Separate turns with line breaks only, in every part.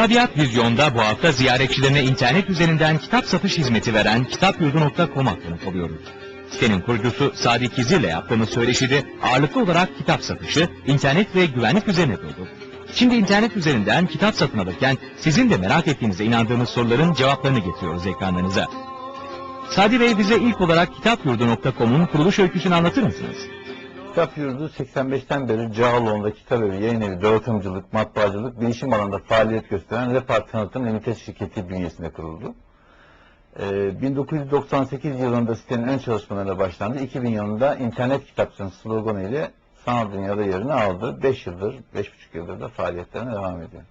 Kıtabiyat Vizyon'da bu hafta ziyaretçilerine internet üzerinden kitap satış hizmeti veren kitapyurdu.com'a konuk oluyoruz. Sitenin kurucusu Sadi Kizir'le yaptığımız söyleşide ağırlıklı olarak kitap satışı, internet ve güvenlik üzerine durdu. Şimdi internet üzerinden kitap satın alırken sizin de merak ettiğinize inandığımız soruların cevaplarını getiriyoruz ekranlarınıza. Sadi Bey bize ilk olarak kitapyurdu.com'un kuruluş öyküsünü anlatır mısınız?
Kitap Yurdu 85'ten beri Cağaloğlu'nda kitap evi, yayın evi, dağıtımcılık, matbaacılık, bilişim alanında faaliyet gösteren Repart Tanıtım Limited şirketi bünyesinde kuruldu. Ee, 1998 yılında sitenin ön çalışmalarına başlandı. 2000 yılında internet kitapçının sloganı ile sanal dünyada yerini aldı. 5 yıldır, 5,5 yıldır da faaliyetlerine devam ediyor.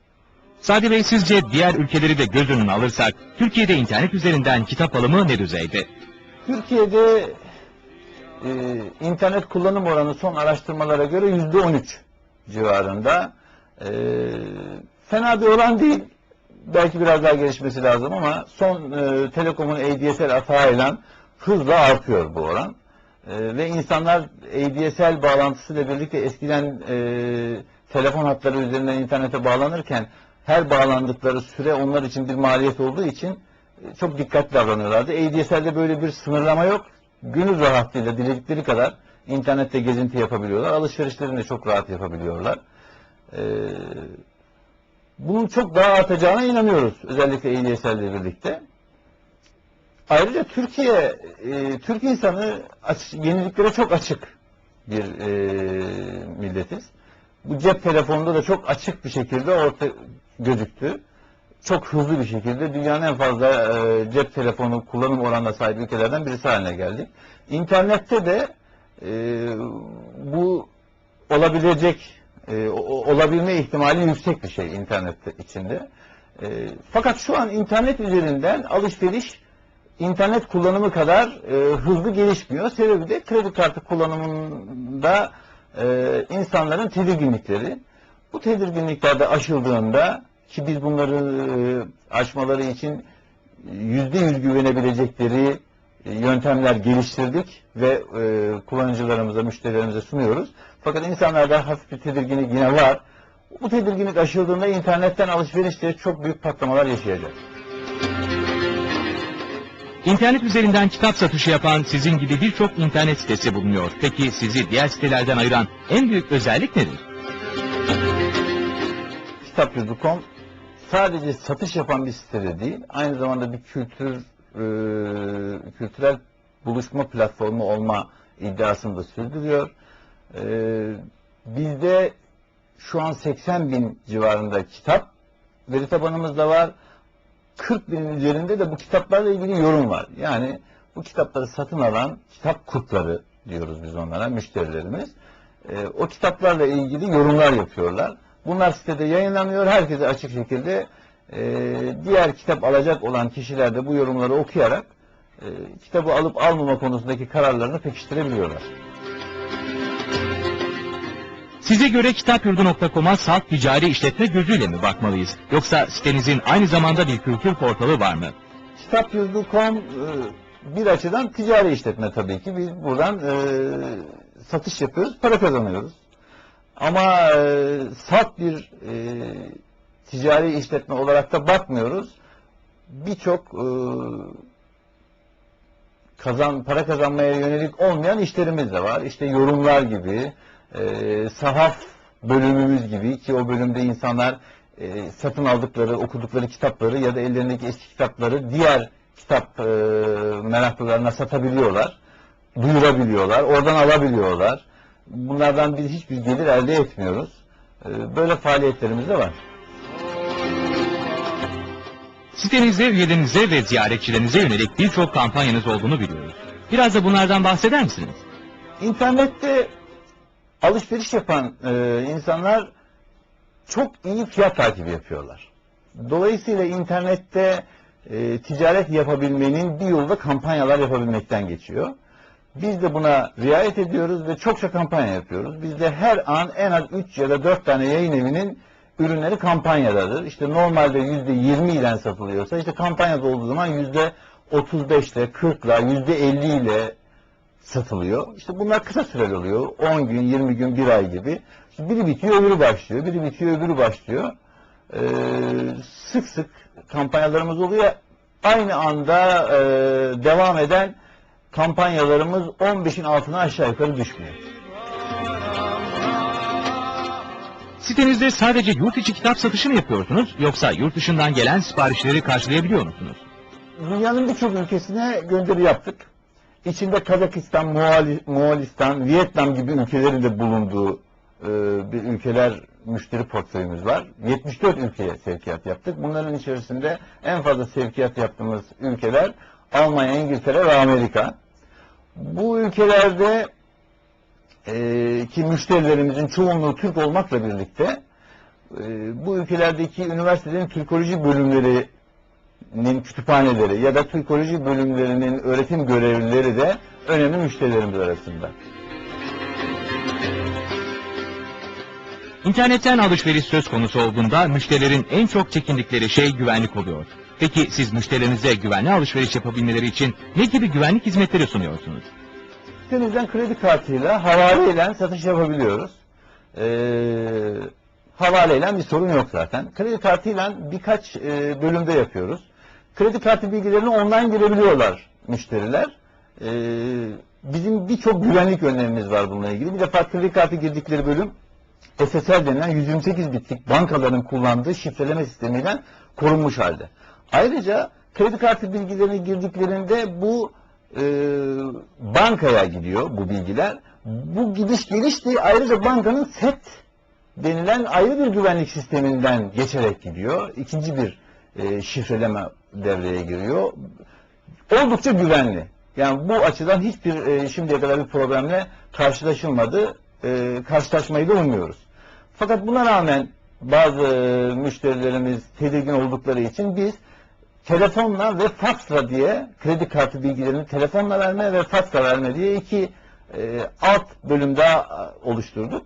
Sadi Bey sizce diğer ülkeleri de göz önüne alırsak Türkiye'de internet üzerinden kitap alımı ne düzeyde?
Türkiye'de e, internet kullanım oranı son araştırmalara göre yüzde 13 civarında. E, fena bir oran değil. Belki biraz daha gelişmesi lazım ama son e, Telekom'un ADSL atağıyla hızla artıyor bu oran. E, ve insanlar ADSL bağlantısıyla birlikte eskiden e, telefon hatları üzerinden internete bağlanırken her bağlandıkları süre onlar için bir maliyet olduğu için e, çok dikkatli davranıyorlardı. ADSL'de böyle bir sınırlama yok. Gönül rahatlığıyla diledikleri kadar internette gezinti yapabiliyorlar. Alışverişlerini de çok rahat yapabiliyorlar. Ee, bunun çok daha artacağına inanıyoruz. Özellikle ile birlikte. Ayrıca Türkiye, e, Türk insanı aç, yeniliklere çok açık bir e, milletiz. Bu cep telefonunda da çok açık bir şekilde orta gözüktü çok hızlı bir şekilde dünyanın en fazla e, cep telefonu kullanım oranına sahip ülkelerden birisi haline geldik. İnternette de e, bu olabilecek, e, olabilme ihtimali yüksek bir şey internet içinde. E, fakat şu an internet üzerinden alışveriş internet kullanımı kadar e, hızlı gelişmiyor. Sebebi de kredi kartı kullanımında e, insanların tedirginlikleri. Bu tedirginlikler de aşıldığında ki biz bunları e, aşmaları için yüzde yüz güvenebilecekleri e, yöntemler geliştirdik ve e, kullanıcılarımıza, müşterilerimize sunuyoruz. Fakat insanlarda hafif bir tedirginlik yine var. Bu tedirginlik aşıldığında internetten alışverişte çok büyük patlamalar yaşayacak.
İnternet üzerinden kitap satışı yapan sizin gibi birçok internet sitesi bulunuyor. Peki sizi diğer sitelerden ayıran en büyük özellik nedir?
Kitapyurdu.com sadece satış yapan bir site de değil, aynı zamanda bir kültür e, kültürel buluşma platformu olma iddiasını da sürdürüyor. E, bizde şu an 80 bin civarında kitap veri tabanımız var. 40 binin üzerinde de bu kitaplarla ilgili yorum var. Yani bu kitapları satın alan kitap kurtları diyoruz biz onlara, müşterilerimiz. E, o kitaplarla ilgili yorumlar yapıyorlar. Bunlar sitede yayınlanıyor. Herkese açık şekilde e, diğer kitap alacak olan kişiler de bu yorumları okuyarak e, kitabı alıp almama konusundaki kararlarını pekiştirebiliyorlar.
Size göre kitapyurdu.com'a salt ticari işletme gözüyle mi bakmalıyız? Yoksa sitenizin aynı zamanda bir kültür portalı var mı?
Kitapyurdu.com e, bir açıdan ticari işletme tabii ki. Biz buradan e, satış yapıyoruz, para kazanıyoruz. Ama e, salt bir e, ticari işletme olarak da bakmıyoruz. Birçok e, kazan para kazanmaya yönelik olmayan işlerimiz de var. İşte yorumlar gibi, e, sahaf bölümümüz gibi ki o bölümde insanlar e, satın aldıkları, okudukları kitapları ya da ellerindeki eski kitapları diğer kitap e, meraklılarına satabiliyorlar, duyurabiliyorlar, oradan alabiliyorlar. Bunlardan biz hiçbir gelir elde etmiyoruz. E, böyle faaliyetlerimiz de var.
Sitenizde üyelerinize ve ziyaretçilerinize yönelik birçok kampanyanız olduğunu biliyoruz. Biraz da bunlardan bahseder misiniz?
İnternette alışveriş yapan e, insanlar çok iyi fiyat takibi yapıyorlar. Dolayısıyla internette e, ticaret yapabilmenin bir yolu da kampanyalar yapabilmekten geçiyor. Biz de buna riayet ediyoruz ve çokça kampanya yapıyoruz. Bizde her an en az 3 ya da 4 tane yayın evinin ürünleri kampanyadadır. İşte normalde %20 ile satılıyorsa işte kampanyada olduğu zaman %35 ile 40 ile %50 ile satılıyor. İşte bunlar kısa süreli oluyor. 10 gün, 20 gün, 1 ay gibi. İşte biri bitiyor, öbürü başlıyor. Biri bitiyor, öbürü başlıyor. e, sık sık kampanyalarımız oluyor. Aynı anda e, devam eden kampanyalarımız 15'in altına aşağı yukarı düşmüyor.
Sitenizde sadece yurt içi kitap satışı mı yapıyorsunuz yoksa yurt dışından gelen siparişleri karşılayabiliyor musunuz?
Dünyanın birçok ülkesine gönderi yaptık. İçinde Kazakistan, Moğoli- Moğolistan, Vietnam gibi ülkelerin de bulunduğu e, bir ülkeler müşteri portföyümüz var. 74 ülkeye sevkiyat yaptık. Bunların içerisinde en fazla sevkiyat yaptığımız ülkeler Almanya, İngiltere ve Amerika. Bu ülkelerde e, ki müşterilerimizin çoğunluğu Türk olmakla birlikte e, bu ülkelerdeki üniversitelerin Türkoloji bölümleri nin kütüphaneleri ya da Türkoloji bölümlerinin öğretim görevlileri de önemli müşterilerimiz arasında.
İnternetten alışveriş söz konusu olduğunda müşterilerin en çok çekindikleri şey güvenlik oluyor. Peki siz müşterilerinize güvenli alışveriş yapabilmeleri için ne gibi güvenlik hizmetleri sunuyorsunuz?
Sitemizden kredi kartıyla havaleyle satış yapabiliyoruz. Ee, havaleyle bir sorun yok zaten. Kredi kartıyla birkaç e, bölümde yapıyoruz. Kredi kartı bilgilerini online girebiliyorlar müşteriler. Ee, bizim birçok güvenlik önlemimiz var bununla ilgili. Bir defa kredi kartı girdikleri bölüm SSL denilen 128 bitlik bankaların kullandığı şifreleme sistemiyle korunmuş halde. Ayrıca kredi kartı bilgilerini girdiklerinde bu e, bankaya gidiyor bu bilgiler. Bu gidiş geliş de ayrıca bankanın SET denilen ayrı bir güvenlik sisteminden geçerek gidiyor. İkinci bir e, şifreleme devreye giriyor. Oldukça güvenli. Yani bu açıdan hiçbir e, şimdiye kadar bir problemle karşılaşılmadı. E, karşılaşmayı da umuyoruz. Fakat buna rağmen bazı müşterilerimiz tedirgin oldukları için biz telefonla ve faksla diye kredi kartı bilgilerini telefonla verme ve faksla verme diye iki e, alt bölüm daha oluşturduk.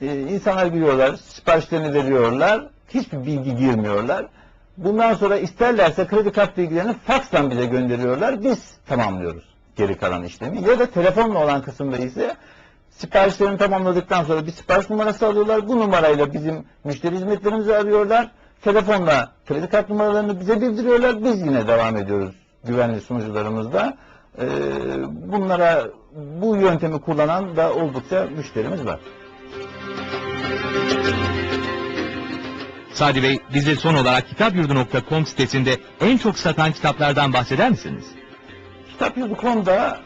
E, insanlar biliyorlar, siparişlerini veriyorlar, hiçbir bilgi girmiyorlar. Bundan sonra isterlerse kredi kart bilgilerini faksla bize gönderiyorlar, biz tamamlıyoruz geri kalan işlemi. Ya da telefonla olan kısımda ise siparişlerini tamamladıktan sonra bir sipariş numarası alıyorlar. Bu numarayla bizim müşteri hizmetlerimizi arıyorlar. Telefonla kredi kart numaralarını bize bildiriyorlar. Biz yine devam ediyoruz güvenli sunucularımızda. Ee, bunlara bu yöntemi kullanan da oldukça müşterimiz var.
Sadi Bey, bize son olarak kitapyurdu.com sitesinde en çok satan kitaplardan bahseder misiniz?
Kitap.com'da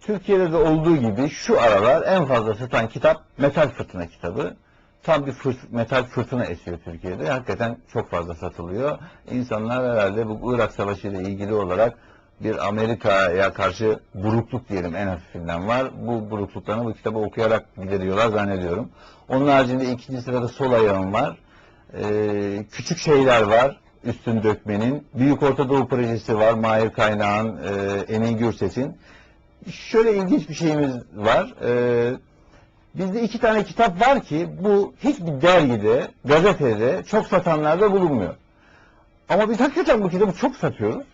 Türkiye'de de olduğu gibi şu aralar en fazla satan kitap Metal Fırtına kitabı. Tam bir fırt metal fırtına esiyor Türkiye'de. Hakikaten çok fazla satılıyor. İnsanlar herhalde bu Irak Savaşı ile ilgili olarak bir Amerika'ya karşı burukluk diyelim en hafifinden var. Bu burukluklarını bu kitabı okuyarak gideriyorlar zannediyorum. Onun haricinde ikinci sırada Sol Ayağım var. Ee, küçük şeyler var. Üstün Dökmen'in. Büyük Orta Doğu Projesi var. Mahir Kaynağ'ın, e, Emin Gürses'in. Şöyle ilginç bir şeyimiz var. Ee, bizde iki tane kitap var ki bu hiçbir dergide, gazetede çok satanlarda bulunmuyor. Ama biz hakikaten bu kitabı çok satıyoruz.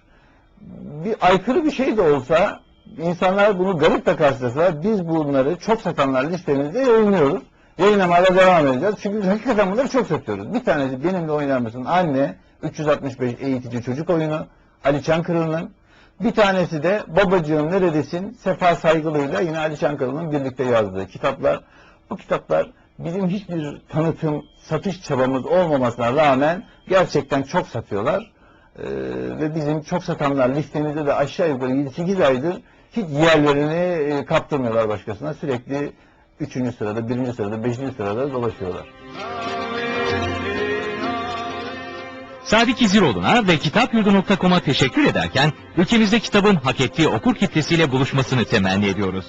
Bir aykırı bir şey de olsa insanlar bunu garip de karşılasalar biz bunları çok satanlar listemizde yayınlıyoruz. Yayınlamaya devam edeceğiz. Çünkü biz hakikaten bunları çok satıyoruz. Bir tanesi benimle oynar mısın? Anne 365 eğitici çocuk oyunu Ali Çankırı'nın bir tanesi de Babacığım Neredesin? Sefa Saygılı'yla yine Ali Çankırı'nın birlikte yazdığı kitaplar. Bu kitaplar bizim hiçbir tanıtım, satış çabamız olmamasına rağmen gerçekten çok satıyorlar. Ee, ve bizim çok satanlar listemizde de aşağı yukarı 7-8 aydır hiç yerlerini e, kaptırmıyorlar başkasına. Sürekli 3. sırada, 1. sırada, 5. sırada dolaşıyorlar.
Sadık İziroğlu'na ve kitapyurdu.com'a teşekkür ederken ülkemizde kitabın hak ettiği okur kitlesiyle buluşmasını temenni ediyoruz.